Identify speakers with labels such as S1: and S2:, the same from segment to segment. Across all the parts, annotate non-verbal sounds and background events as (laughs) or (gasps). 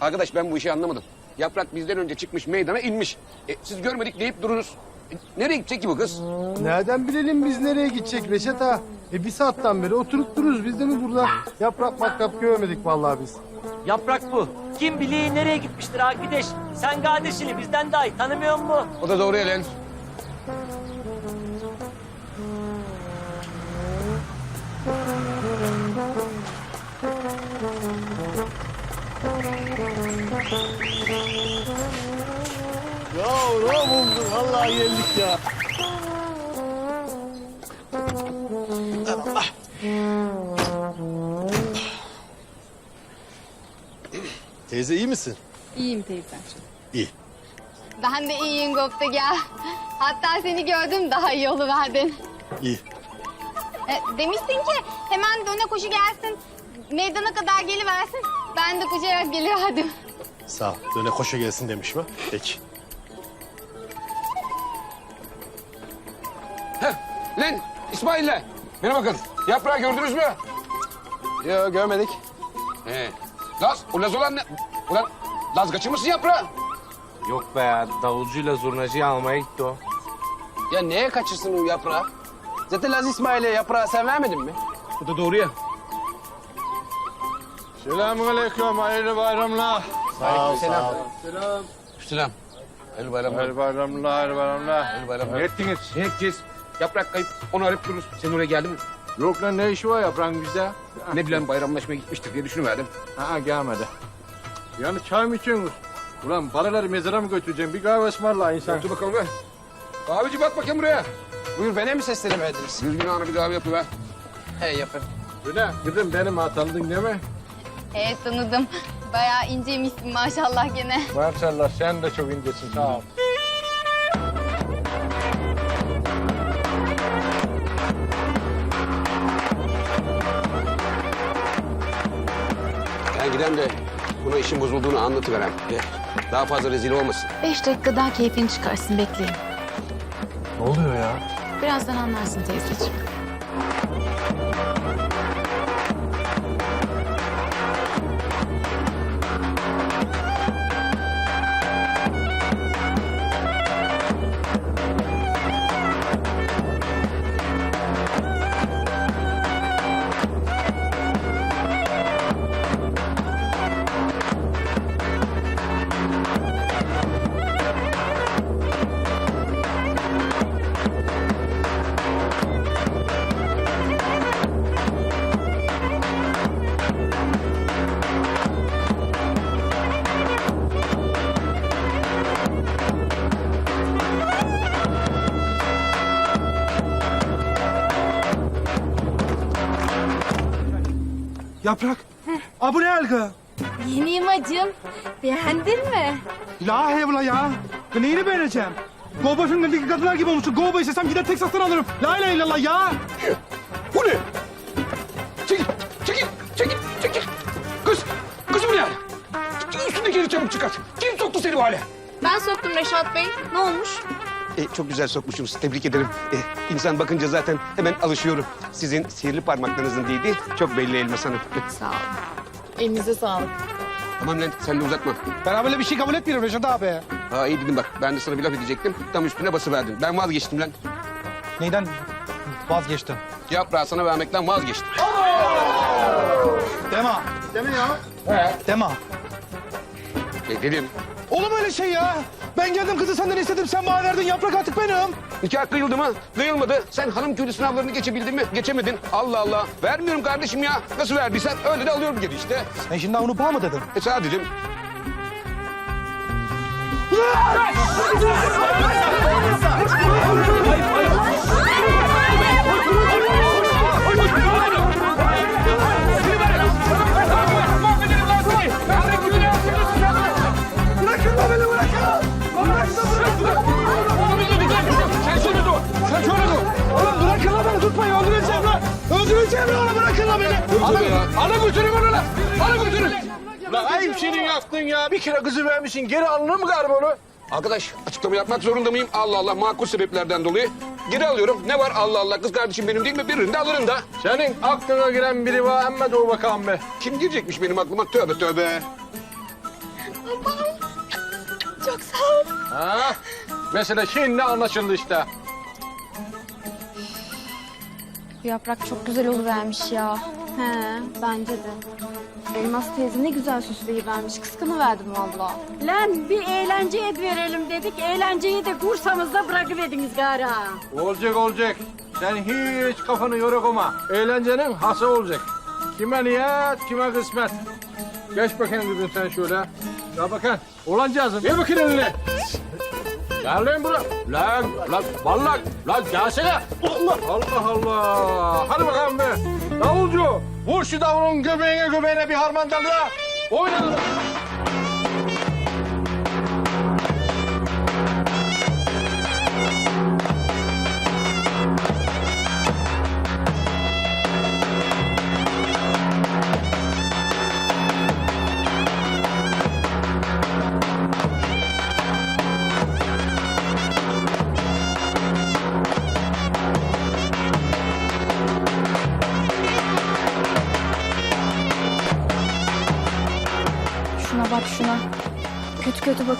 S1: Arkadaş ben bu işi anlamadım. Yaprak bizden önce çıkmış meydana inmiş. E, siz görmedik deyip dururuz. E, nereye gidecek ki bu kız?
S2: Nereden bilelim biz nereye gidecek Reşat ha? E bir saatten beri oturup dururuz biz de mi burada? Yaprak matkap görmedik vallahi biz.
S3: Yaprak bu. Kim bilir nereye gitmiştir arkadaş. Sen kardeşini bizden daha iyi tanımıyor mu?
S1: O da doğru Elen.
S2: Ya ne buldun? Vallahi geldik ya. Teyze iyi misin?
S4: İyiyim teyzem.
S2: İyi.
S5: Ben de iyiyim Goptek ya. Hatta seni gördüm daha iyi oluverdin.
S2: İyi.
S5: E, demiştin ki hemen döne koşu gelsin. Meydana kadar geliversin. Ben de koşarak geliverdim.
S2: Sağ ol. Döne koşa gelsin demiş mi? Peki.
S1: Heh, lan İsmail'le. Bana bakın. Yaprağı gördünüz mü?
S2: Yok görmedik.
S1: He. Laz, o Laz olan ne? Ulan Laz kaçırmışsın yaprağı.
S6: Yok be davulcuyla zurnacıyı almaya gitti o.
S7: Ya neye kaçırsın o yaprağı? Zaten Laz İsmail'e yaprağı sen vermedin mi?
S1: Bu da doğru ya.
S2: Selamünaleyküm. Hayırlı bayramlar. Sağ ol, sağ ol.
S1: Selam. Hayırlı bayramlar.
S2: Hayırlı bayramlar, hayırlı bayramlar.
S1: Hayırlı bayramlar. Ne ettiniz? Herkes yaprak kayıp. Onu arayıp dururuz. Sen oraya geldin mi?
S6: Yok lan ne işi var yaprağın bizde?
S1: Ne bileyim bayramlaşmaya gitmiştir diye düşünüverdim.
S6: Ha gelmedi.
S2: Yani çay mı içiyorsunuz? Ulan paraları mezara mı götüreceğim? Bir kahve ısmarla insan.
S1: Dur bakalım be. Abici bak bakayım buraya.
S7: Buyur bana mi seslenemediniz?
S1: Düzgün anı bir daha bir yapıver.
S7: He yapın.
S2: Öyle kızım benim atandın değil mi?
S5: Evet tanıdım. Bayağı inceymişsin maşallah gene.
S2: Maşallah sen de çok incesin sağ ol.
S1: Ben giden de buna işin bozulduğunu anlatıverem. Daha fazla rezil olmasın.
S4: Beş dakika daha keyfini çıkarsın bekleyin.
S2: Ne oluyor ya?
S4: Birazdan anlarsın teyzeciğim.
S8: Yaprak. Aa bu ne algı?
S5: Yeniyim acım. Beğendin mi?
S8: La hevla ya. Ben neyini beğeneceğim? Goba filmlerindeki kadınlar gibi olmuşsun. Goba istesem gider Texas'tan alırım. La ilahe illallah ya.
S1: Bu ne? Çekil, çekil, çekil, çekil. Kız, kız bu ne hal? Üstündekileri çabuk çıkart. Kim soktu seni bu hale?
S5: Ben soktum Reşat Bey. Ne olmuş?
S1: E, çok güzel sokmuşsunuz. Tebrik ederim. E, insan bakınca zaten hemen alışıyorum. Sizin sihirli parmaklarınızın değdiği çok belli Elmas Hanım.
S4: Sağ olun. Elinize sağlık.
S1: tamam lan sen de uzatma.
S8: Ben böyle bir şey kabul etmiyorum Reşat abi.
S1: Ha iyi dedim bak. Ben de sana bir laf edecektim. Tam üstüne basıverdim. Ben vazgeçtim lan.
S8: Neyden vazgeçtin?
S1: Yaprağı sana vermekten vazgeçtim.
S8: Dema. Deme ya. He. Dema.
S1: E, dedim.
S8: Olur mu öyle şey ya? Ben geldim kızı senden istedim. Sen bana verdin. Yaprak artık benim.
S1: Nikah kıyıldı mı? Kıyılmadı. Sen hanım köylü sınavlarını geçebildin mi? Geçemedin. Allah Allah. Vermiyorum kardeşim ya. Nasıl verdiysen öyle de alıyorum geri işte.
S8: Sen şimdi onu bağ mı dedin?
S1: E sana dedim.
S8: Sen
S1: Alın, götürün onu lan. Alın götürün.
S2: Lan ayıp senin yaptın ya. Bir kere kızı vermişsin. Geri alınır mı galiba onu?
S1: Arkadaş açıklama yapmak zorunda mıyım? Allah Allah makul sebeplerden dolayı. Geri alıyorum. Ne var Allah Allah kız kardeşim benim değil mi? Birini de alırım da.
S2: Senin aklına giren biri var ama dur bakalım be.
S1: Kim girecekmiş benim aklıma? Tövbe tövbe.
S5: çok sağ ol.
S2: Ha? Mesele şimdi anlaşıldı işte.
S5: Bu yaprak çok güzel oluvermiş ya. He, bence de. Elmas teyze ne güzel süsleyivermiş. Kıskanıverdim valla.
S9: Lan bir eğlence verelim dedik. Eğlenceyi de kursamızda bırakıverdiniz gari.
S2: Olacak olacak. Sen hiç kafanı yorukma. Eğlencenin hası olacak. Kime niyet, kime kısmet. Geç bakayım kızım sen şöyle. Ya bakın. Olancağızım. Ver bakayım elini. Gel lan buraya. Lan, lan, vallahi, lan gelsene. Allah, Allah, Allah. Hadi bakalım be. Davulcu, vur şu davulun göbeğine göbeğine bir harmandalı. Oyna.
S5: Şuna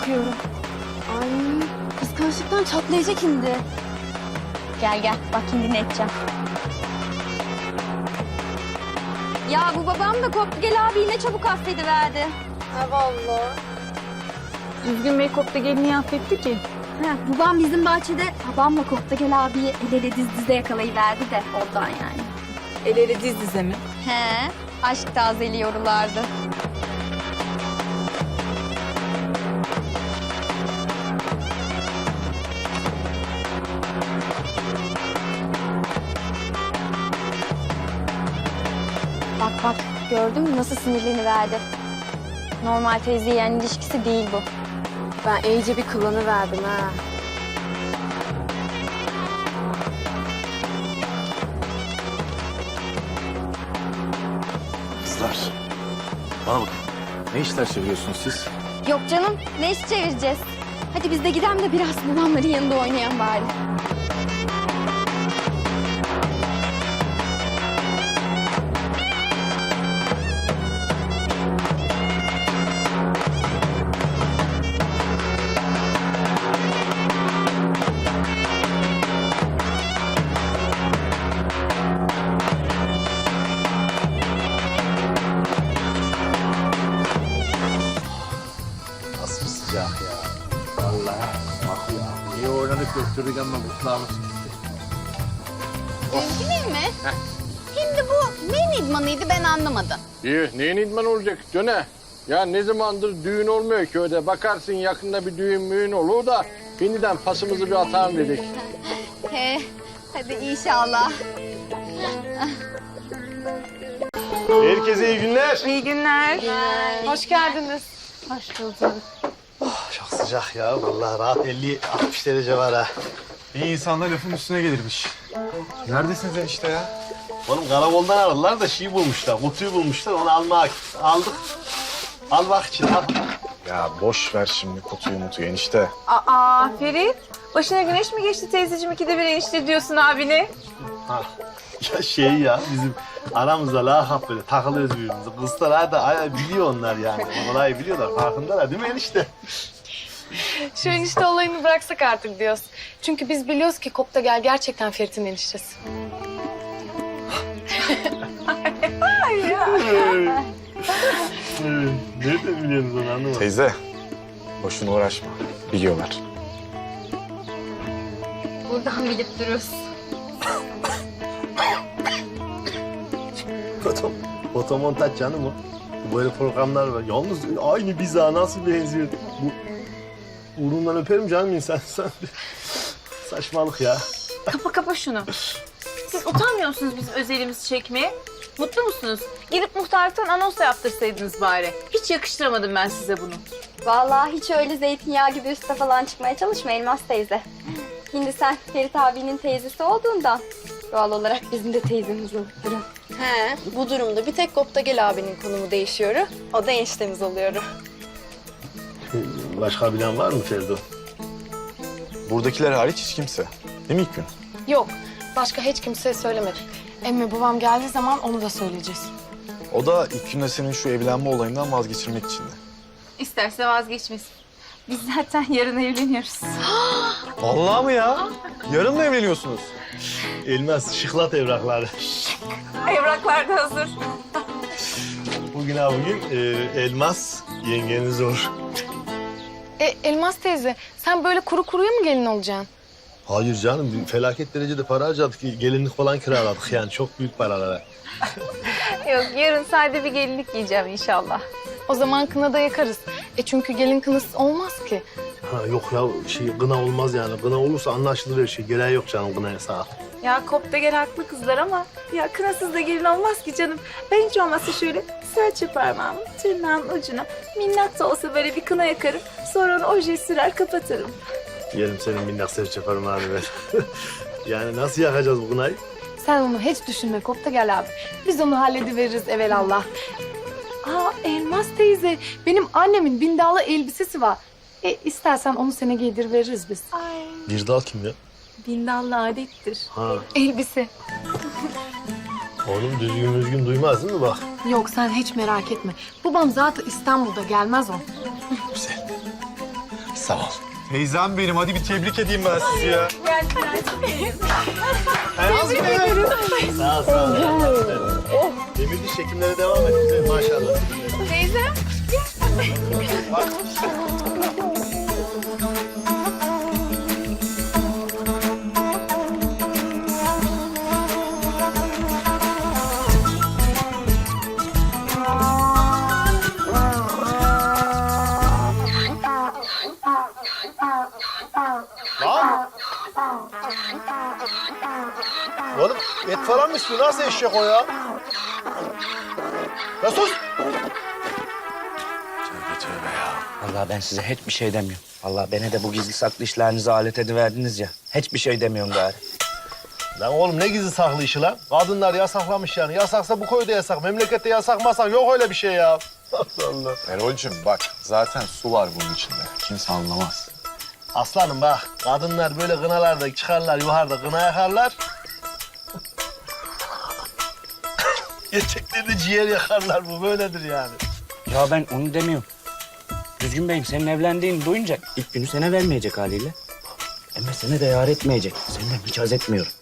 S5: Bakıyorum. Ay kıskançlıktan çatlayacak şimdi. Gel gel bak şimdi ne edeceğim. Ya bu babam da koptu gel abi ne çabuk affediverdi. Ha vallahi.
S10: Düzgün Bey kopta gelini affetti ki.
S5: Ha, babam bizim bahçede babamla koptu gel abiyi el ele diz dize yakalayıverdi de ondan yani.
S10: El ele diz dize mi?
S5: He aşk tazeliyorlardı. Gördün mü nasıl sinirleniverdi. Normal teyze yeğen ilişkisi değil bu. Ben iyice bir kılanı verdim ha.
S11: Kızlar. Bana bakın. Ne işler çeviriyorsunuz siz?
S5: Yok canım ne iş çevireceğiz? Hadi biz de gidelim de biraz babamların yanında oynayan bari. İdmanıydı ben anlamadım.
S2: İyi, neyin idman olacak Döne? Ya ne zamandır düğün olmuyor köyde. Bakarsın yakında bir düğün müğün olur da... ...yeniden pasımızı bir atalım dedik. (laughs)
S5: He, hadi inşallah.
S11: Herkese iyi günler.
S10: İyi günler. Hoş geldiniz.
S11: Çok sıcak ya. Vallahi rahat 50-60 derece var ha.
S8: İyi insanlar lafın üstüne gelirmiş. Neredesiniz enişte ya?
S11: Oğlum karakoldan aradılar da şey bulmuşlar. Kutuyu bulmuşlar. Onu almak aldık. Al bak için al.
S12: Ya boş ver şimdi kutuyu mutuyu enişte.
S10: Aa Ferit. Başına güneş mi geçti teyzeciğim ikide bir enişte diyorsun abine?
S11: Ha. Ya şey ya bizim aramızda lakap böyle takılıyoruz birbirimize. Kızlar da ay- biliyor onlar yani. Olayı biliyorlar. Farkındalar değil mi enişte?
S4: Şu enişte olayını bıraksak artık diyoruz. Çünkü biz biliyoruz ki Kopta Gel gerçekten Ferit'in eniştesi.
S11: Nereden biliyorsunuz onu anlamadım.
S12: Teyze boşuna uğraşma. Biliyorlar.
S5: Buradan bilip dururuz.
S11: Foto, fotomontaj canım o. Böyle programlar var. Yalnız aynı bize nasıl benziyor. Bu Uğrundan öperim canım insan. (laughs) Sen Saçmalık ya.
S10: Kapa kapa şunu. Siz utanmıyor musunuz bizim özelimizi çekmeye? Mutlu musunuz? Gidip muhtarlıktan anons da yaptırsaydınız bari. Hiç yakıştıramadım ben size bunu.
S5: Vallahi hiç öyle zeytinyağı gibi üste falan çıkmaya çalışma Elmas teyze. Şimdi sen Ferit abinin teyzesi olduğundan doğal olarak bizim de teyzemiz oluyor.
S4: He, bu durumda bir tek Kopta Gel abinin konumu değişiyor. O da eniştemiz oluyor.
S11: Başka bilen var mı Ferdo?
S12: Buradakiler hariç hiç kimse. Değil mi ilk gün?
S4: Yok, başka hiç kimseye söylemedik. Emmi babam geldiği zaman onu da söyleyeceğiz.
S12: O da ilk günde senin şu evlenme olayından vazgeçirmek için de.
S10: İsterse vazgeçmesin.
S13: Biz zaten yarın evleniyoruz. (gasps)
S12: Vallahi mı ya? Yarın mı evleniyorsunuz?
S11: Elmas şıklat evrakları.
S13: Evraklar da hazır. (laughs)
S11: Bugün ha bugün e, Elmas yengeniz olur.
S4: E, Elmas teyze sen böyle kuru kuruya mı gelin olacaksın?
S11: Hayır canım felaket derecede para harcadık. Gelinlik falan kiraladık yani çok büyük paralara. (laughs)
S13: Yok yarın sade bir gelinlik giyeceğim inşallah.
S4: O zaman kınada yakarız. E çünkü gelin kınasız olmaz ki.
S11: Ha, yok ya şey gına olmaz yani. Gına olursa anlaşılır her şey. Gereği yok canım gınaya sağ ol.
S13: Ya kopta gel haklı kızlar ama ya kınasız da gelin olmaz ki canım. Ben hiç olmazsa şöyle serçe parmağımı tırnağın ucuna minnak da olsa böyle bir kına yakarım. Sonra onu oje sürer kapatırım.
S11: Yerim senin minnak serçe parmağını ver. yani nasıl yakacağız bu gınayı?
S4: Sen onu hiç düşünme Kopta gel abi. Biz onu hallediveririz evelallah. Aa Elmas teyze benim annemin bindallı elbisesi var. E istersen onu sana giydir veririz biz.
S11: Bir dal kim ya?
S13: Bindallı adettir.
S11: Ha,
S4: Elbise.
S11: oğlum düzgün düzgün duymaz değil mi bak?
S4: Yok sen hiç merak etme. Babam zaten İstanbul'da gelmez o.
S12: Sağ ol. Teyzem benim. Hadi bir tebrik edeyim ben sizi ya.
S11: Sağ ol sağ ol. Demir diş çekimlere devam et. Maşallah. Lan! Oğlum et falan mı istiyor? Nasıl eşek o ya? Ya sus!
S14: Vallahi ben size hiçbir şey demiyorum. Vallahi beni de bu gizli saklı işlerinize alet ediverdiniz ya. Hiçbir şey demiyorum gari.
S11: Lan oğlum ne gizli saklı işi lan? Kadınlar yasaklamış yani. Yasaksa bu köyde yasak. Memlekette yasak masak. Yok öyle bir şey ya. (laughs) Allah Allah.
S12: Erol'cum bak zaten su var bunun içinde. Kimse anlamaz.
S11: Aslanım bak. Kadınlar böyle kınalarda çıkarlar yukarıda kına yakarlar. Erkekler de ciğer yakarlar. Bu böyledir yani.
S14: Ya ben onu demiyorum. Düzgün Bey'im senin evlendiğini duyunca ilk günü sana vermeyecek haliyle. Ama seni de yar etmeyecek. Senden hiç haz etmiyorum.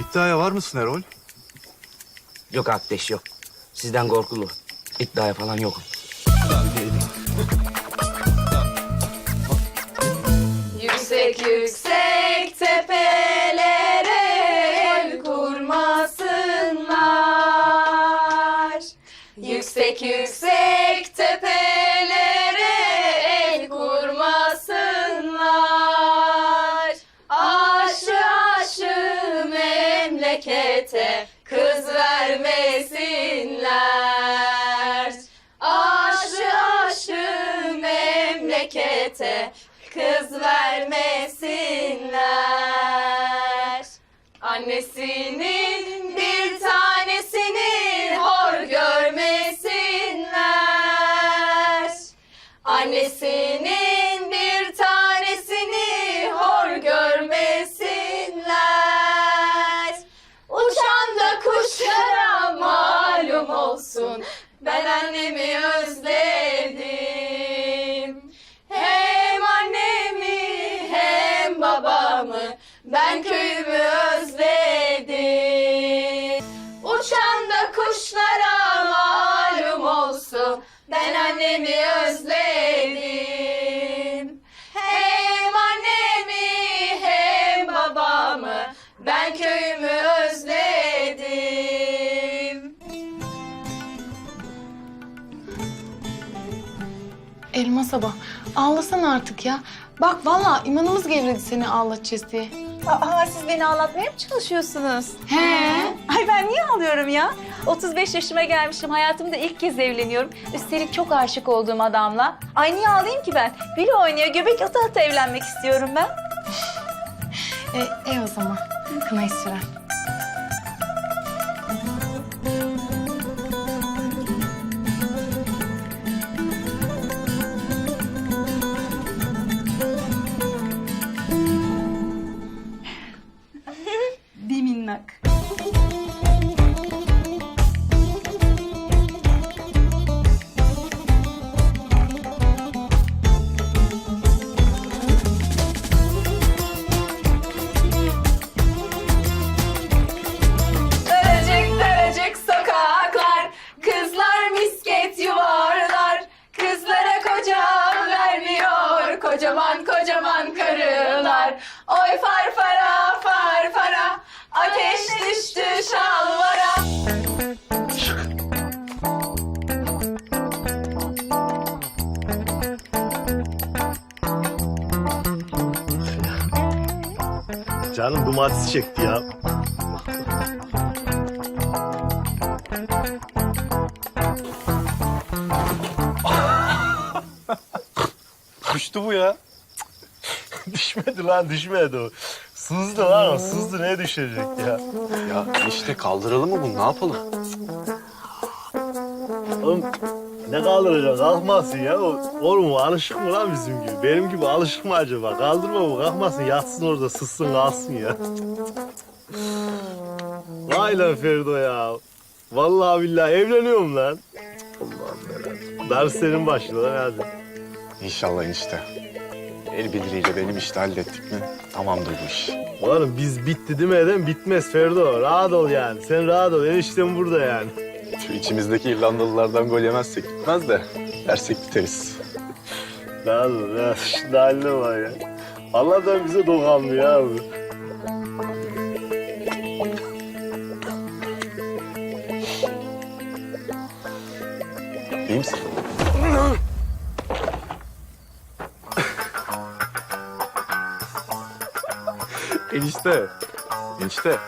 S12: İddiaya var mısın Erol?
S14: Yok arkadaş yok. Sizden korkulu. İddiaya falan yokum.
S13: Yüksek yüksek tepelere vermesinler. Annesinin
S4: Elmas abla ağlasana artık ya. Bak vallahi imanımız gevredi seni ağlatacağız diye.
S13: Aa, siz beni ağlatmaya mı çalışıyorsunuz?
S4: He.
S13: Ay ben niye ağlıyorum ya? 35 yaşıma gelmişim. Hayatımda ilk kez evleniyorum. Üstelik çok aşık olduğum adamla. Ay niye ağlayayım ki ben? Biri oynuyor, göbek ata ata evlenmek istiyorum ben.
S4: E, e o zaman. Kınayı sürer.
S11: Domatesi çekti ya. (laughs) Düştü bu ya. (laughs) düşmedi lan düşmedi o. Sızdı lan o sızdı ne düşecek ya.
S12: Ya işte kaldıralım mı bunu ne yapalım?
S11: Oğlum ne kaldıracak kalkmasın ya. O, oğlum alışık mı lan bizim gibi? Benim gibi alışık mı acaba? Kaldırma bu kalkmasın yatsın orada sızsın kalsın ya. Vay lan Ferdo ya. Vallahi billahi evleniyorum lan. Allah'ım yarabbim. Ders senin başına lan hadi.
S12: İnşallah enişte. El birliğiyle benim işte hallettik mi tamamdır bu iş.
S11: Oğlum biz bitti demeden bitmez Ferdo. Rahat ol yani. Sen rahat ol. Eniştem burada yani.
S12: Şu içimizdeki İrlandalılardan gol yemezsek gitmez de dersek biteriz.
S11: Rahat ol. Ya. Şimdi haline bak ya. Allah'tan bize dokanmıyor ya bu.
S12: İyi misin? Enişte. enişte.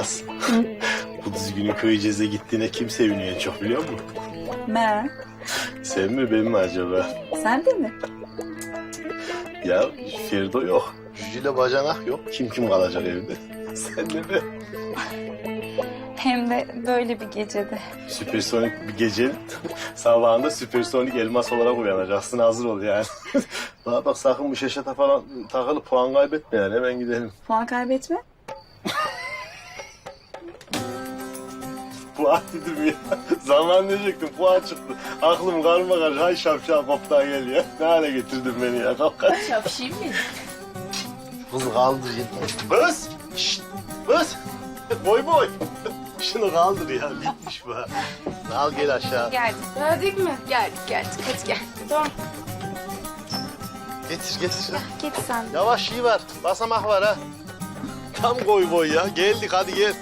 S11: Elmas. (laughs) bu düzgünün köy ceze gittiğine kim seviniyor çok biliyor musun?
S10: Me,
S11: Sen mi ben mi acaba?
S10: sen de mi?
S11: Ya Ferdo yok. Cücüyle bacanak yok. Kim kim kalacak evde? (laughs) Sen de mi?
S10: Hem de böyle bir gecede.
S11: Süpersonik bir gece (laughs) sabahında süpersonik elmas olarak uyanacaksın. Hazır ol yani. Bana bak sakın bu şaşata falan takılıp puan kaybetme yani. Hemen gidelim.
S10: Puan kaybetme.
S11: Puan dedim ya. (laughs) Zaman diyecektim. Puan çıktı. Aklım karma karşı. Hay şapşal koptan gel ya. Ne hale getirdin beni ya. Kalk kalk.
S10: Şapşayım mı?
S11: Kız kaldır ya. Kız! Şşt! Kız! Boy boy! Şunu kaldır ya. Bitmiş bu. ha. Al gel aşağı.
S10: Geldik.
S4: Geldik mi?
S10: Geldik geldik. Hadi gel.
S4: Tamam.
S11: Getir getir.
S10: Git sen.
S11: Yavaş iyi var. Basamak var ha. Tam koy boy ya. Geldik hadi gel.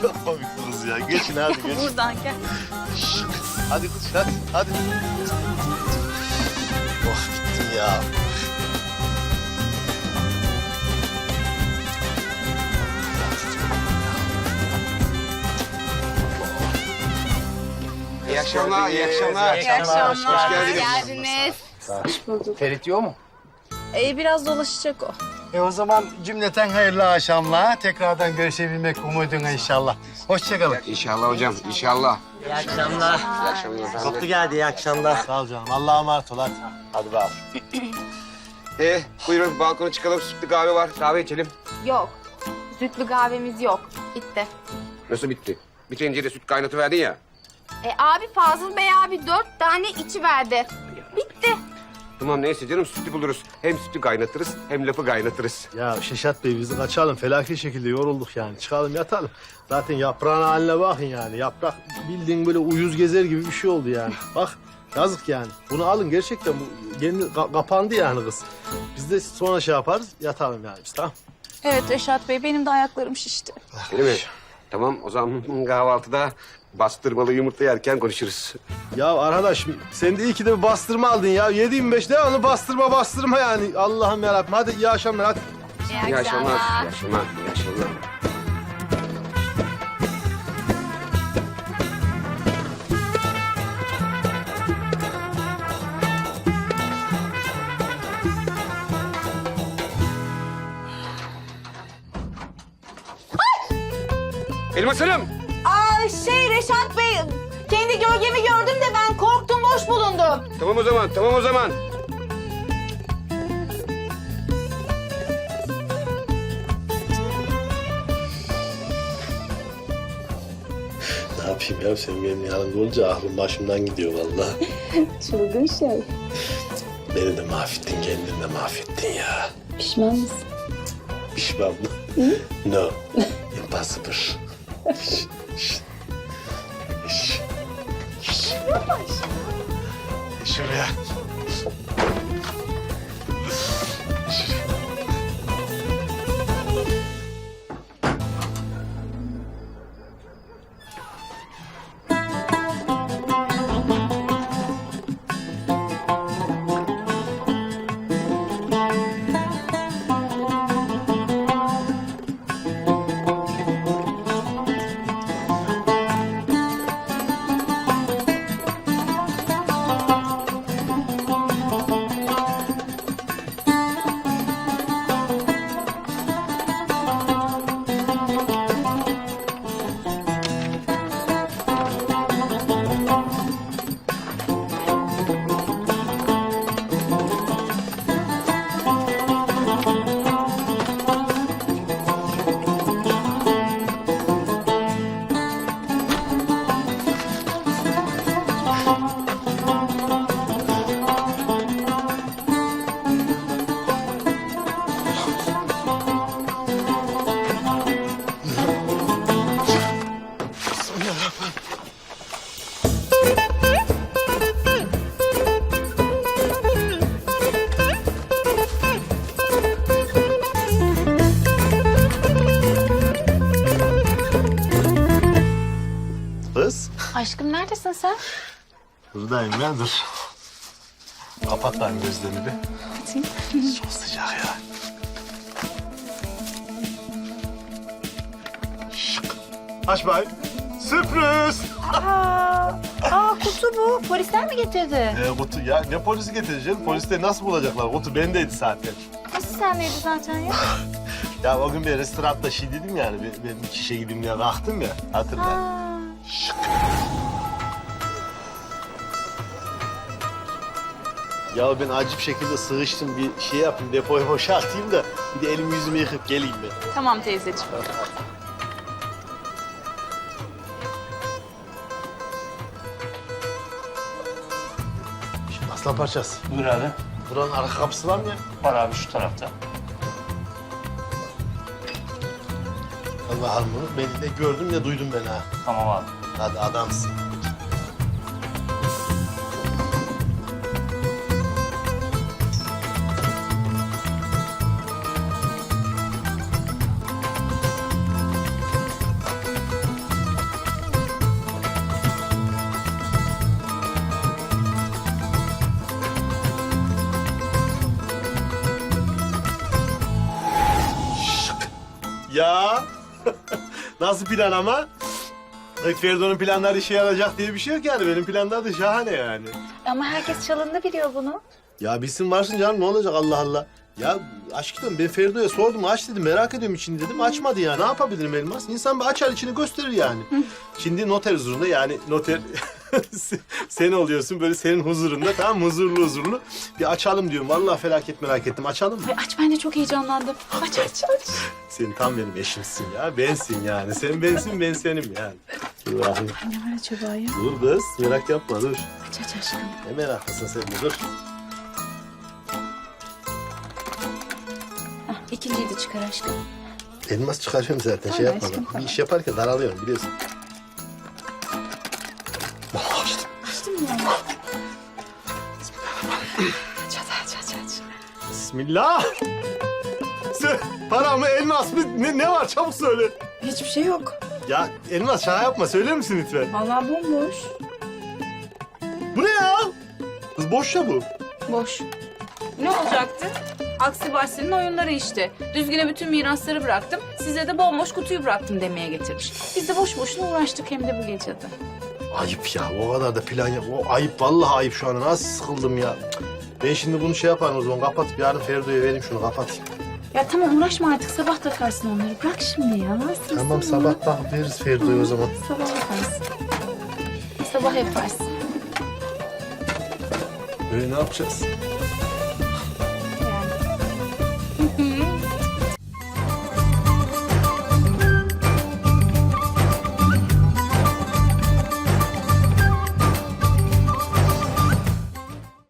S11: Çok komik kız ya. Geçin hadi geçin.
S10: Buradan gel.
S11: Hadi kız hadi hadi. Oh bittim ya.
S1: İyi akşamlar, iyi akşamlar.
S10: İyi akşamlar.
S1: Hoş geldiniz.
S10: geldiniz.
S15: Ferit yok mu?
S10: Ee, biraz dolaşacak o.
S15: E o zaman cümleten hayırlı akşamlar. Tekrardan görüşebilmek umuduyla inşallah. Hoşçakalın.
S1: İnşallah hocam, inşallah.
S16: İyi akşamlar.
S1: İyi akşamlar.
S16: Mutlu geldi, iyi akşamlar.
S11: Sağ ol canım. Allah'a emanet ol hadi. Hadi bakalım.
S1: Ee, (clears throat) buyurun balkona çıkalım. Sütlü kahve var. Kahve içelim.
S5: Yok. Sütlü kahvemiz yok. Bitti.
S1: Nasıl bitti? Bir tencere süt kaynatıverdin ya.
S5: E abi Fazıl Bey abi dört tane içi verdi.
S1: Tamam neyse canım sütü buluruz. Hem sütü kaynatırız hem lafı kaynatırız.
S11: Ya Şeşat Bey biz kaçalım. Felaket şekilde yorulduk yani. Çıkalım yatalım. Zaten yaprağın haline bakın yani. Yaprak bildiğin böyle uyuz gezer gibi bir şey oldu yani. Bak yazık yani. Bunu alın gerçekten bu kendi ka- kapandı yani kız. Biz de sonra şey yaparız yatalım yani biz tamam.
S10: Evet Reşat Bey benim de ayaklarım şişti.
S1: Değil mi? Tamam o zaman (laughs) kahvaltıda bastırmalı yumurta yerken konuşuruz.
S11: Ya arkadaş sen de iyi ki de bir bastırma aldın ya. 7-25 devamlı bastırma bastırma yani. Allah'ım yarabbim. Hadi iyi akşamlar hadi.
S1: İyi akşamlar. İyi akşamlar. İyi akşamlar. Elmas Hanım.
S10: Gölgemi gördüm de ben korktum boş bulundum.
S1: Tamam o zaman, tamam o zaman.
S11: Ne yapayım ya sen benim yanımda olunca aklım başımdan gidiyor vallahi. (laughs)
S10: Çılgın şey.
S11: Beni de mahvettin kendini de mahvettin ya.
S10: Pişman mısın?
S11: Pişman mı? no. Impossible. (laughs) Buradayım ya dur. Kapat lan gözlerini bir. Çok sıcak ya. Şık. Aç bakayım. Sürpriz.
S10: Aa, aa kutu bu. Polisler mi getirdi?
S11: Ee, kutu ya ne polisi getireceğim? Polisleri nasıl bulacaklar? Kutu bendeydi zaten.
S10: Nasıl sendeydi zaten ya? (laughs)
S11: Ya o gün bir restoranda şey dedim yani. Ben, ben bir kişiye gideyim diye kalktım ya. Hatırla. Şık. Ya ben acip şekilde sığıştım bir şey yapayım depoyu boşaltayım da bir de elimi yüzümü yıkıp geleyim ben.
S10: Tamam teyzeciğim.
S11: Şimdi aslan parçası.
S14: Buyur abi.
S11: Buranın arka kapısı var mı ya?
S14: Var abi şu tarafta.
S11: Al bakalım bunu. Beni de gördüm ya duydum ben ha.
S14: Tamam abi.
S11: Hadi adamsın. Nasıl plan ama? Ay, Ferido'nun planları işe yarayacak diye bir şey yok yani. Benim planlar da şahane yani.
S10: Ama herkes çalında biliyor bunu.
S11: Ya bilsin varsın canım ne olacak Allah Allah. Ya aşkım ben Ferido'ya sordum aç dedim merak ediyorum içini dedim açmadı ya. Ne yapabilirim Elmas? İnsan bir açar içini gösterir yani. Şimdi noter huzurunda yani noter (laughs) (laughs) sen oluyorsun böyle senin huzurunda tamam mı? huzurlu huzurlu bir açalım diyorum. Vallahi felaket merak ettim açalım mı?
S10: Ay aç ben de çok heyecanlandım. Aç aç aç.
S11: Sen tam benim eşimsin ya bensin yani. Sen bensin ben senim yani. Dur bakayım.
S10: Ne var acaba ya?
S11: Dur kız merak yapma dur.
S10: Aç aç aşkım.
S11: Ne meraklısın sen de dur.
S10: Ah, ikinciyi de çıkar aşkım.
S11: Elmas çıkarıyorum zaten şey
S10: aşkım, tamam.
S11: Bir iş yaparken daralıyorum biliyorsun.
S10: Aç aç aç.
S11: Bismillah. Sen para mı elmas mı ne, ne var çabuk söyle.
S10: Hiçbir şey yok.
S11: Ya elmas şaka yapma söyler misin lütfen?
S10: Vallahi bomboş.
S11: Bu ne ya? Kız boş ya bu.
S10: Boş. Ne olacaktı? Aksi Bahçeli'nin oyunları işte. Düzgün'e bütün mirasları bıraktım. Size de bomboş kutuyu bıraktım demeye getirmiş. Biz de boş boşuna uğraştık hem de bu gecede.
S11: Ayıp ya o kadar da plan yap. O ayıp vallahi ayıp şu an nasıl sıkıldım ya. Ben şimdi bunu şey yaparım o zaman kapatıp yarın Ferdo'ya vereyim şunu kapatayım.
S10: Ya tamam uğraşma artık sabah takarsın onları. Bırak şimdi ya. Nasıl
S11: Tamam sabah takıp veririz Ferdo'ya o zaman.
S10: Sabah yaparsın. Sabah yaparsın.
S11: Böyle ne yapacağız?